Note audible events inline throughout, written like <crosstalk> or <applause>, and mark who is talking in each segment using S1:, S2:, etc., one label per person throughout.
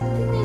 S1: Bye.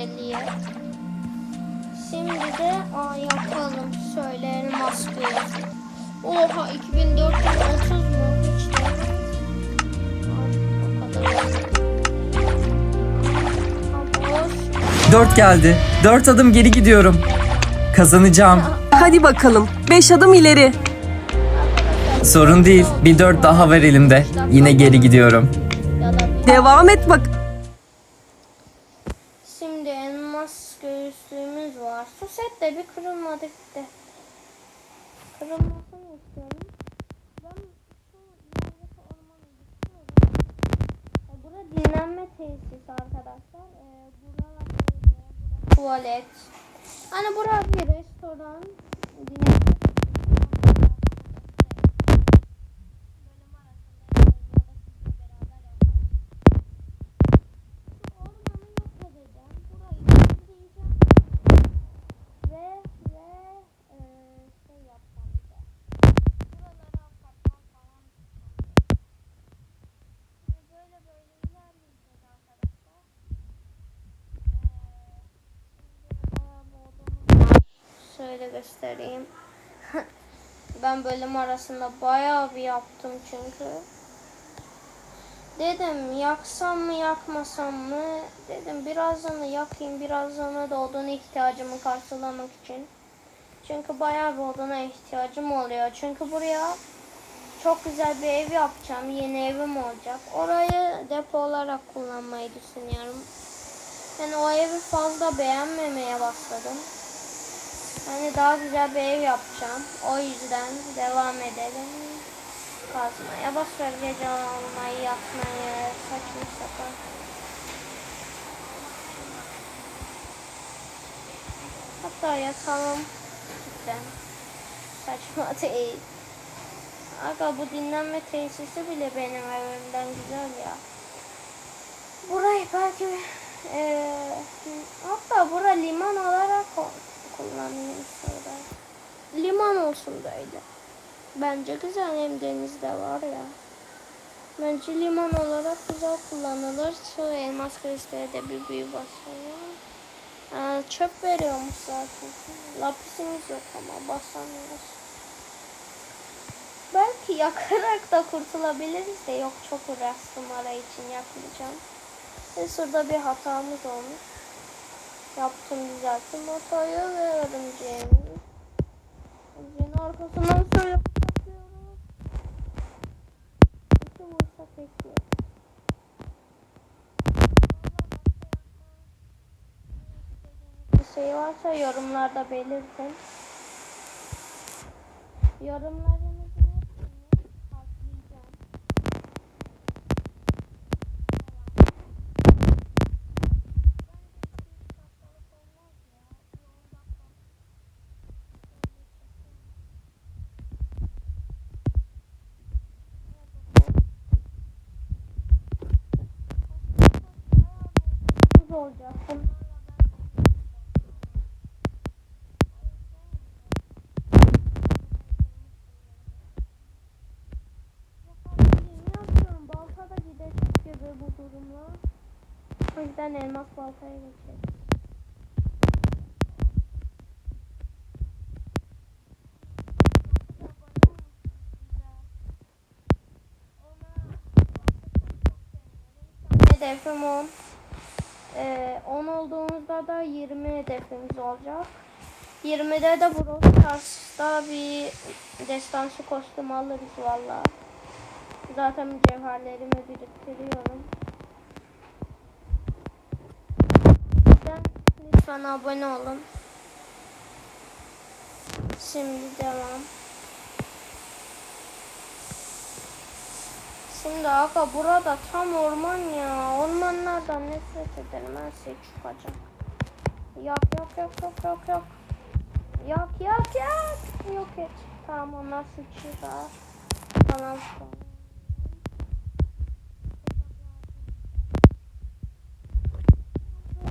S1: 150'ye. Şimdi de aa, yapalım. Şöyle elmas bir. Oha 2430 mu? Hiç de.
S2: 4 geldi. 4 adım geri gidiyorum. Kazanacağım.
S3: Hadi bakalım. Beş adım ileri.
S2: Sorun değil. Bir 4 daha var elimde. Yine geri gidiyorum.
S3: Devam et bak.
S1: Var. Şu set bir kırılmadı gitti. Kırılmasını istiyorum. Ben şu ilerideki ormanı istiyorum. E, Bura dinlenme tesisi arkadaşlar. E, buralar böyle, bura tuvalet. Hani bura bir restoran. Dinlenme göstereyim. <laughs> ben bölüm arasında bayağı bir yaptım çünkü. Dedim yaksam mı yakmasam mı? Dedim birazdan yakayım birazdan da odun ihtiyacımı karşılamak için. Çünkü bayağı bir oduna ihtiyacım oluyor. Çünkü buraya çok güzel bir ev yapacağım. Yeni evim olacak. Orayı depo olarak kullanmayı düşünüyorum. Yani o evi fazla beğenmemeye başladım. Hani daha güzel bir ev yapacağım. O yüzden devam edelim kazmaya. Boş ver gece olmayı, yatmayı, saçma sapan. Hatta yatalım. Cidden. Saçma <laughs> değil. Aga bu dinlenme tesisi bile benim evimden güzel ya. Burayı belki eee hatta bura liman olarak kullanayım. Liman olsun böyle. Bence güzel hem denizde var ya. Bence liman olarak güzel kullanılır. Şu elmas kristalü de bir büyü basıyor. Aa, çöp veriyormuş zaten. Lapisimiz yok ama basamıyoruz. Belki yakarak da kurtulabiliriz de yok çok uğraştım ara için yakmayacağım. Ve şurada bir hatamız olmuş. Yaptım düzelttim hatayı ve örümceğimi. Örümceğin arkasından şöyle bakıyorum. İki vursa peki. Bir şey varsa yorumlarda belirtin. Yorumlarınızın olacak. Balta da gidecek gibi bu durumla. O yüzden elmas baltaya geçelim. defim 10. Ee, 10 olduğumuzda da 20 hedefimiz olacak. 20'de de Brawl Stars'ta bir destansı kostüm alırız valla. Zaten mücevherlerimi biriktiriyorum. Lütfen, abone olun. Şimdi devam. Şimdi aga burada tam orman ya. Ormanlardan nefret ederim. Her şey çıkacak. Yak yak yak yak yak yak. Yak yak yak. Yok et. Tamam onlar sıçrar. Falan filan.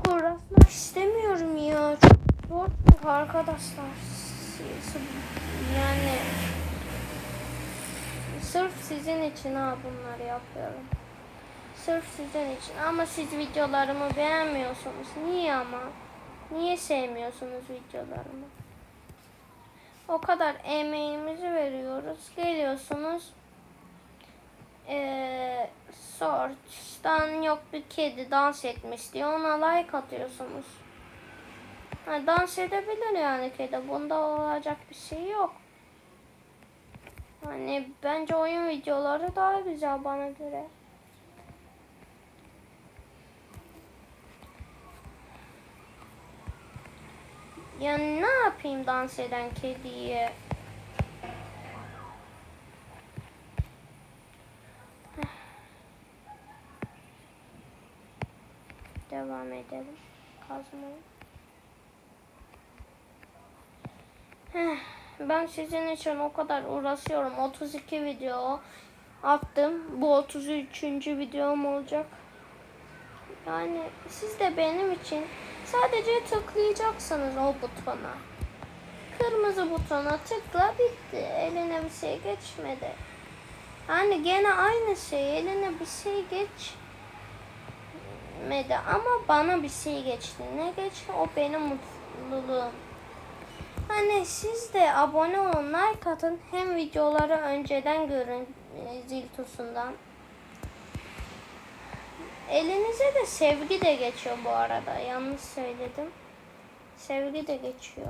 S1: Uğraşmak istemiyorum ya. Çok zor arkadaşlar. Yani Sırf sizin için ha bunları yapıyorum. Sırf sizin için. Ama siz videolarımı beğenmiyorsunuz. Niye ama? Niye sevmiyorsunuz videolarımı? O kadar emeğimizi veriyoruz. Geliyorsunuz. Ee, Sort'tan yok bir kedi dans etmiş diye ona like atıyorsunuz. Ha, dans edebilir yani kedi. Bunda olacak bir şey yok. Hani bence oyun videoları daha güzel bana göre. Yani ne yapayım dans eden kediye? Devam edelim. Kazmayı. Heh, Ben sizin için o kadar uğraşıyorum. 32 video attım. Bu 33. videom olacak. Yani siz de benim için sadece tıklayacaksınız o butona. Kırmızı butona tıkla bitti. Eline bir şey geçmedi. Hani gene aynı şey. Eline bir şey geçmedi ama bana bir şey geçti. Ne geçti? O benim mutluluğum. Hani siz de abone olun, like atın. Hem videoları önceden görün e, zil tusundan. Elinize de sevgi de geçiyor bu arada. Yanlış söyledim. Sevgi de geçiyor.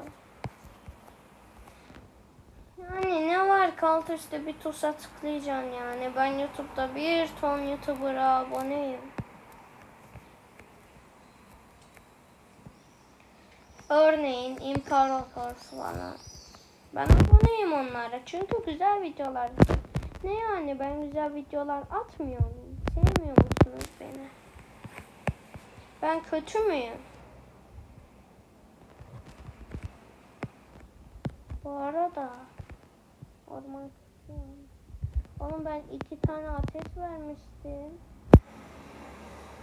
S1: Yani ne var kalt üstte bir tuşa tıklayacaksın yani. Ben YouTube'da bir ton YouTuber'a aboneyim. Örneğin İmparator falan. Ben aboneyim onlara çünkü güzel videolar. Ne yani ben güzel videolar atmıyor muyum? Sevmiyor musunuz beni? Ben kötü müyüm? Bu arada orman Oğlum ben iki tane ateş vermiştim.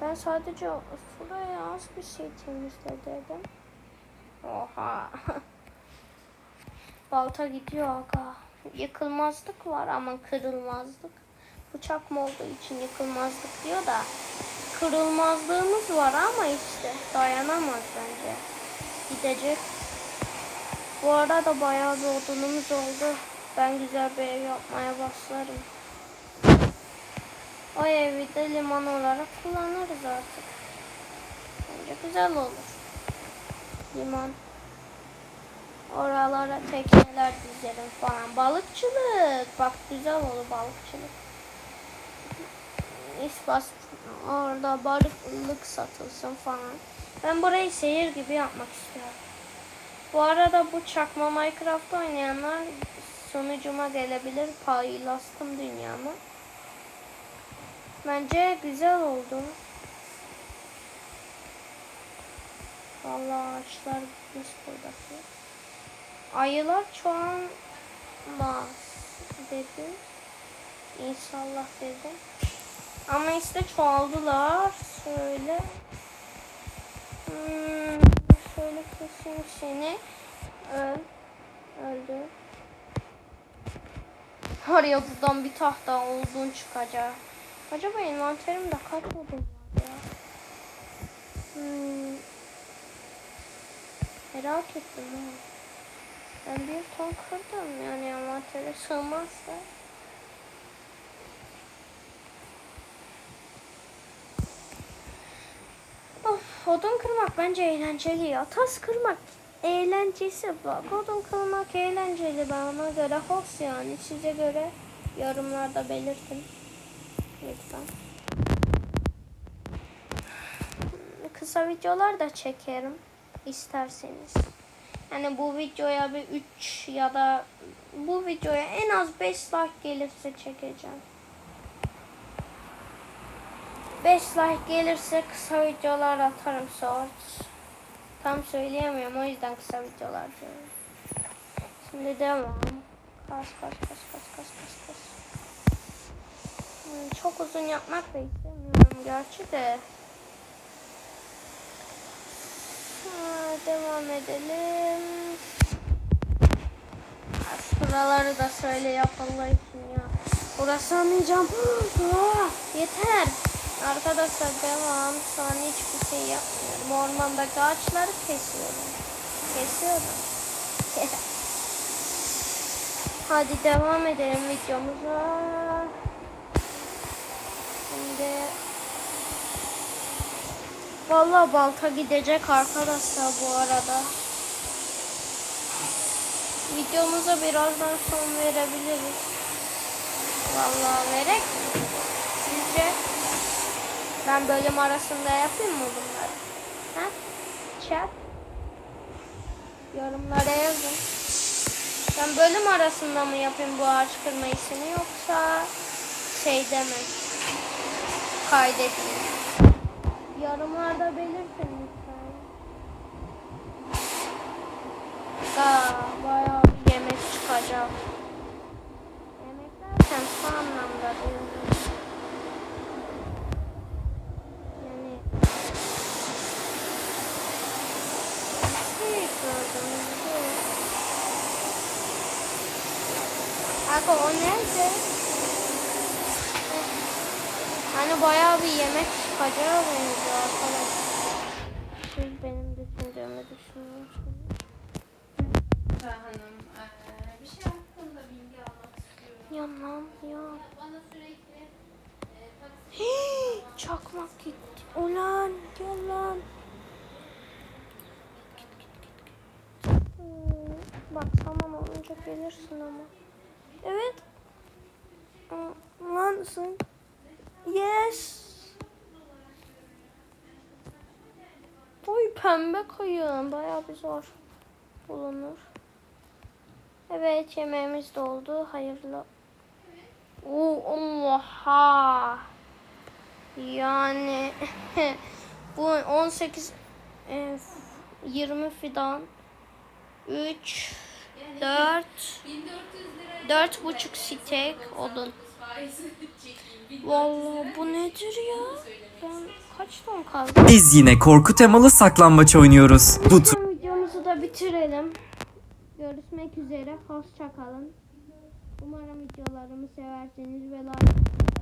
S1: Ben sadece şuraya az bir şey temizle dedim. Oha. <laughs> Balta gidiyor aga. Yıkılmazlık var ama kırılmazlık. Bıçak mı olduğu için yıkılmazlık diyor da. Kırılmazlığımız var ama işte dayanamaz bence. Gidecek. Bu arada bayağı bir odunumuz oldu. Ben güzel bir ev yapmaya başlarım. O evi de liman olarak kullanırız artık. Bence güzel olur liman. Oralara tekneler dizerim falan. Balıkçılık. Bak güzel olur balıkçılık. İspas orada balıklık satılsın falan. Ben burayı seyir gibi yapmak istiyorum. Bu arada bu çakma Minecraft oynayanlar sunucuma gelebilir. Paylaştım dünyamı. Bence güzel oldu. Vallahi ağaçlar bitmiş buradaki. Ayılar çoğalmaz dedim. İnşallah dedim. Ama işte çoğaldılar. Şöyle. Hmm, şöyle keseyim seni. Öl. Öldü. Oraya buradan bir tahta olduğun çıkacak. Acaba envanterimde kaç odun var ya? Merak ettim ha. Ben bir ton kırdım yani envantere sığmazsa. Of odun kırmak bence eğlenceli ya. Tas kırmak eğlencesi bak. Odun kırmak eğlenceli bana göre hoş yani. Size göre yorumlarda belirtin. Lütfen. Kısa videolar da çekerim isterseniz. Yani bu videoya bir 3 ya da bu videoya en az 5 like gelirse çekeceğim. 5 like gelirse kısa videolar atarım shorts. Tam söyleyemiyorum o yüzden kısa videolar diyorum. Şimdi devam. Kas kas kas kas kas kas kas. Hmm, çok uzun yapmak da istemiyorum gerçi de. Devam edelim. Şuraları da söyle yapalım ya. Burası anlayacağım. <gasps> Yeter. Arkadaşlar devam. Şu an hiçbir şey yapmıyorum. Ormandaki ağaçları kesiyorum. Kesiyorum. <laughs> Hadi devam edelim videomuza. Şimdi Vallahi balta gidecek arkadaşlar bu arada. Videomuza birazdan son verebiliriz. Vallahi verek mi? Sizce? Ben bölüm arasında yapayım mı bunları? Ha? Chat. Yorumlara yazın. Ben bölüm arasında mı yapayım bu ağaç kırma işini yoksa şeyde mi? Kaydedeyim. Yorumlarda belirtin lütfen. Daha bayağı bir yemek çıkacak. Yemek derken şu anlamda diyorum. Yani şey gördüm. Aga o nerede? Hani bayağı bir yemek çıkacağı benziyor arkadaşlar. Siz benim düşündüğümü düşünüyorsunuz.
S4: Hanım, eee, bir şey hakkında bilgi almak istiyorum.
S1: Ya.
S4: Bana sürekli taksi
S1: Hii, Çakmak gitti. Ulan yalan. Hmm, Bak saman olunca gelirsin ama. Evet. Hmm, Lansın. Yes. Oy pembe koyun. Bayağı bir zor bulunur. Evet yemeğimiz de oldu. Hayırlı. Oo, oha. Yani <laughs> bu 18 e, 20 fidan 3 4 dört buçuk stek odun. Vallahi bu nedir ya? Ben kaç ton kaldı?
S2: Biz yine korku temalı saklambaç oynuyoruz. Bu
S1: videomuzu da bitirelim. Görüşmek üzere. Hoşça kalın. Umarım videolarımı seversiniz ve like